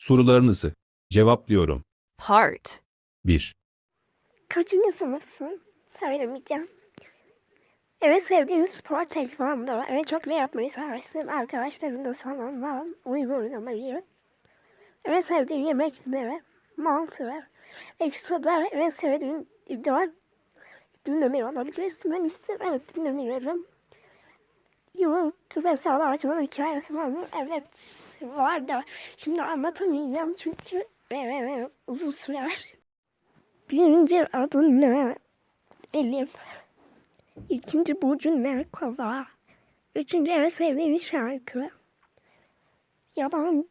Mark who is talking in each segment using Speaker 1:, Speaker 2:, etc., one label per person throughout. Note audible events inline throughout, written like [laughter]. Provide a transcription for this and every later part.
Speaker 1: Sorularınızı cevaplıyorum.
Speaker 2: Part.
Speaker 1: 1.
Speaker 3: Kaçıncı sınıfsın? Söylemeyeceğim. Evet sevdiğin spor tekvando. Evet çok ne yapmayı seversin? Arkadaşlarınla salonla oyun oynamayı. Evet sevdiğin yemek ne? Mantı. Ekstra evet sevdiğin idol. Dinlemiyor olabilirsin. Ben ise evet dinlemiyorum. YouTube hesabı açmanın hikayesi var mı? Evet var da şimdi anlatamayacağım çünkü e, uzun sürer. Birinci adın ne? Elif. İkinci burcun ne? Kova. Üçüncü en sevdiğin şarkı. Yaban.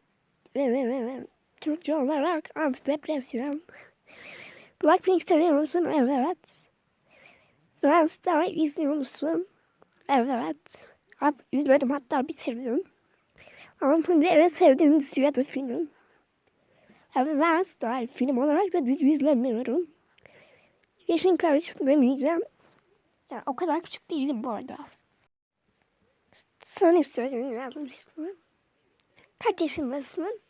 Speaker 3: e, Türkçe olarak antidepresyon. Blackpink seviyor musun? Evet. Friends'da izliyor musun? Evet. Ab- izledim hatta bitirdim. Altıncı en sevdiğin dizi ya da film. Evet, daha film olarak da dizi izlemiyorum. Yaşın karışık demeyeceğim. Ya o kadar küçük değilim bu arada. Sen istediğini yazmışsın. Kaç yaşındasın?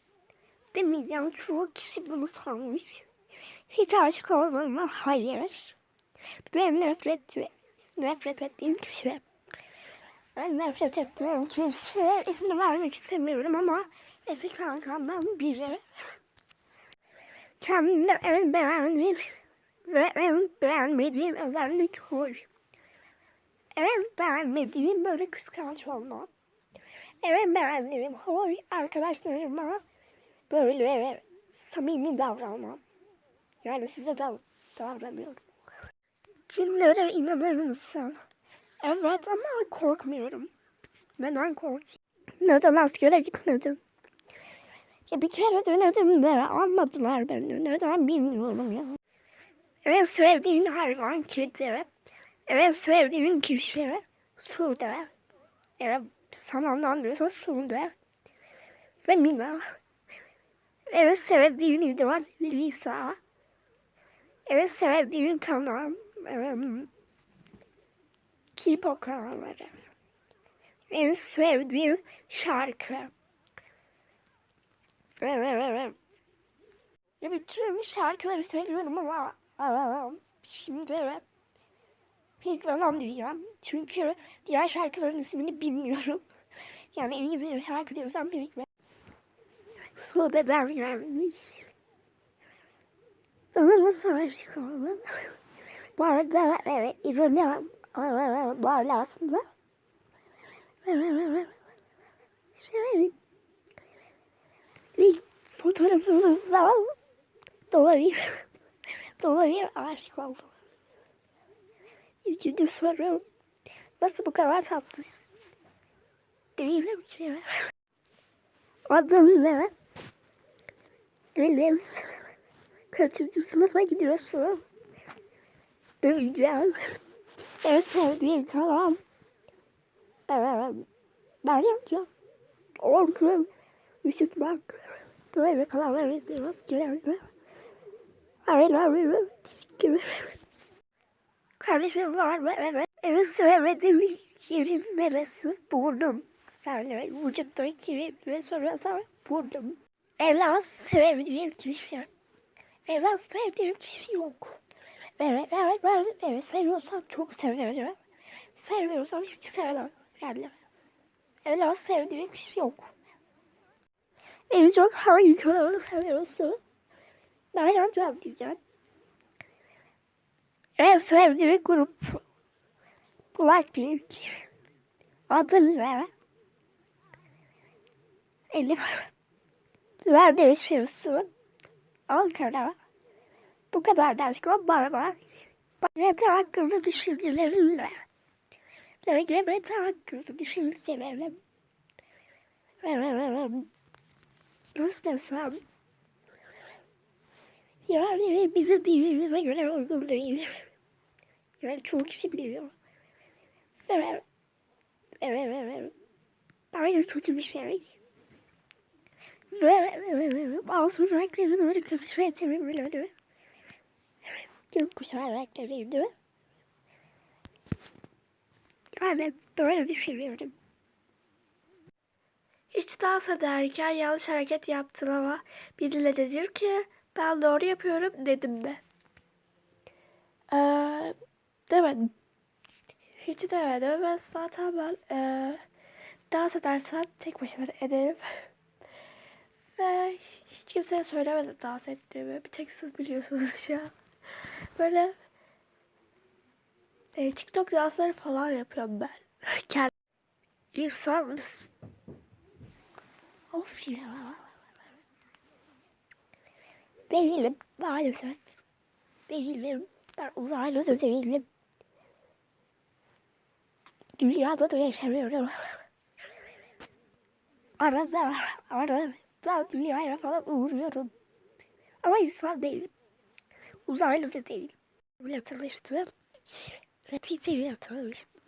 Speaker 3: Demeyeceğim çoğu kişi bunu sormuş. Hiç aşık mu? Hayır. Ben nefret, nefret ettiğim kişi. Ben nefret ettiğim kişi ismini vermek istemiyorum ama eski kankamdan biri. Kendimde en beğendiğim ve en beğenmediğim özellik huy. En beğenmediğim böyle kıskanç olma. En beğendiğim huy arkadaşlarıma böyle samimi davranmam. Yani size de davranıyorum. Cinlere inanır mısın? Evet ama korkmuyorum. Neden korkayım? Neden askere gitmedim? Ya bir kere denedim de almadılar beni. Neden bilmiyorum ya. En sevdiğin hayvan kedi. En sevdiğin kişi Sude. Evet sanandan diyorsa Sude. Ve Mina. En sevdiğin idol Lisa. En sevdiğin kanal em, K-pop kanalları. En sevdiğin şarkı. Ya bütün şarkıları seviyorum ama şimdi pek falan diyeceğim. Çünkü diğer şarkıların ismini bilmiyorum. Yani İngilizce şarkı diyorsam pek ben. Sude'den gelmiş. Nasıl aşık oldun? Bu arada evet, ironi var aslında. Şey, ilk fotoğrafımızdan dolayı dolayı aşık oldum. İkinci soru nasıl bu kadar tatlısın? Değilim ki. Adın ne? Elif. Kaçıncı sınıfa gidiyorsun? Demeyeceğim. En sevdiğim kalan. Ee, ben yapacağım. Orkun. Üşütmek. Böyle kalanları izliyorum. Genelde. I love you. Teşekkür ederim. Kardeşim var mı? Evet. En sevmediğim yerim neresi? Burnum. Yani vücuttaki ve soruyorsa burnum. En az sevdiğim kişi. En az sevdiğim kişi yok. Evet, evet, ben evet, seviyorsam çok severim. Sevmiyorsam hiç sevmem. Yani en az sevdiğim kişi yok. En çok hangi kanalı seviyorsun? Nereden cevap diyeceğim? En sevdiğim grup Blackpink. Adı ne? Elif. Nerede yaşıyorsun? Ankara. Bu kadar var var. LGBT hakkında düşüncelerimle. LGBT hakkında düşüncelerim. Nasıl desem? Yani bizim dinimize göre uygun değil. Yani çoğu kişi biliyor. Evet. Evet, evet. Bence kötü bir şey. Ve bazı renkleri böyle kötü şey çevirmeleri. Gökkuşağı renkleriydi. Yani böyle düşünüyorum. Hiç dans ederken yanlış hareket yaptın ama biriyle dedir ki ben doğru yapıyorum dedim de. Ee, demedim. Hiç demedim ve zaten ben ee, dans edersem tek başıma ederim. [laughs] Ve hiç kimseye söylemedim dans ettiğimi. Bir tek siz biliyorsunuz şu an. Böyle e, TikTok dansları falan yapıyorum ben. [laughs] Kendi İnsan mısın? Of ya. Değilim maalesef. Değilim. Ben uzaylı da değilim. Dünyada da yaşamıyorum. [laughs] Arada, arada dünyaya falan uğruyorum. Ama insan değilim. Uzaylı da değilim. Bile tanıştım. Neticeyle tanıştım.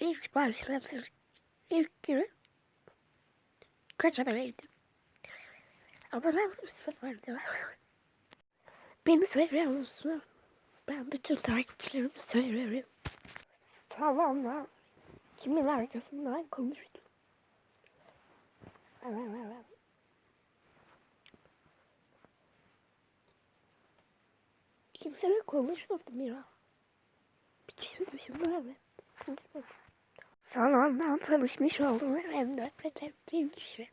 Speaker 3: İlk başlatır. İlk gün kaç aboneydim? Abonem sıfırdı. Beni seviyor musun? Ben bütün takipçilerimi seviyorum. Tamam Kimin arkasından konuştum? Evet, evet. Kimseyle konuşmadım ya. Bir kişi dışında evet. Konuşmadım. Sanandan tanışmış oldum en nefret ettiğim kişi.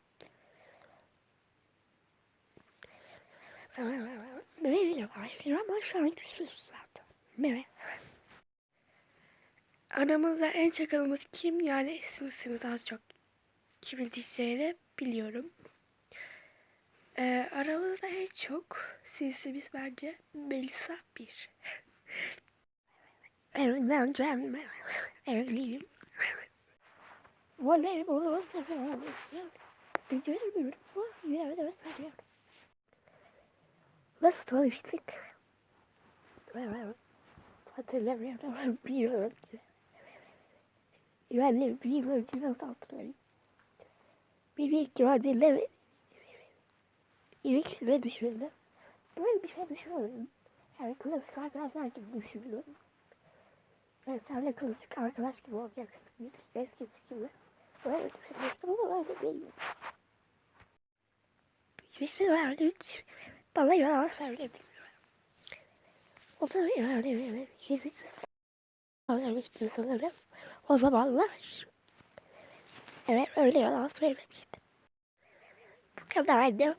Speaker 3: Biriyle başlıyor ama şu an küsüz zaten. Mere. Aramızda en çakalımız kim yani sizsiniz az çok kimin diyeceğini biliyorum. Ee, aramızda en çok sinsimiz bence Melisa bir. Gelme. Evliyim. Voleybolu seviyorum. Beceremiyorum ama yine seviyorum. Nasıl tanıştık? Hatırlamıyorum. Bir yıl önce. Yani bir yıl önce nasıl hatırlayayım? Bir ilk gördüğümde ilişkide düşündüm. Böyle bir şey düşünüyorum. Yani klasik arkadaşlar gibi düşünüyorum. Yani senle klasik arkadaş gibi olacaksın. Eskisi gibi. Böyle düşünmüştüm ama öyle değil. Birisi verdi. Bana yalan söyledi. O da yani yedi söylemişti sanırım. O zamanlar. Evet öyle yalan söylemişti. Bu kadardı.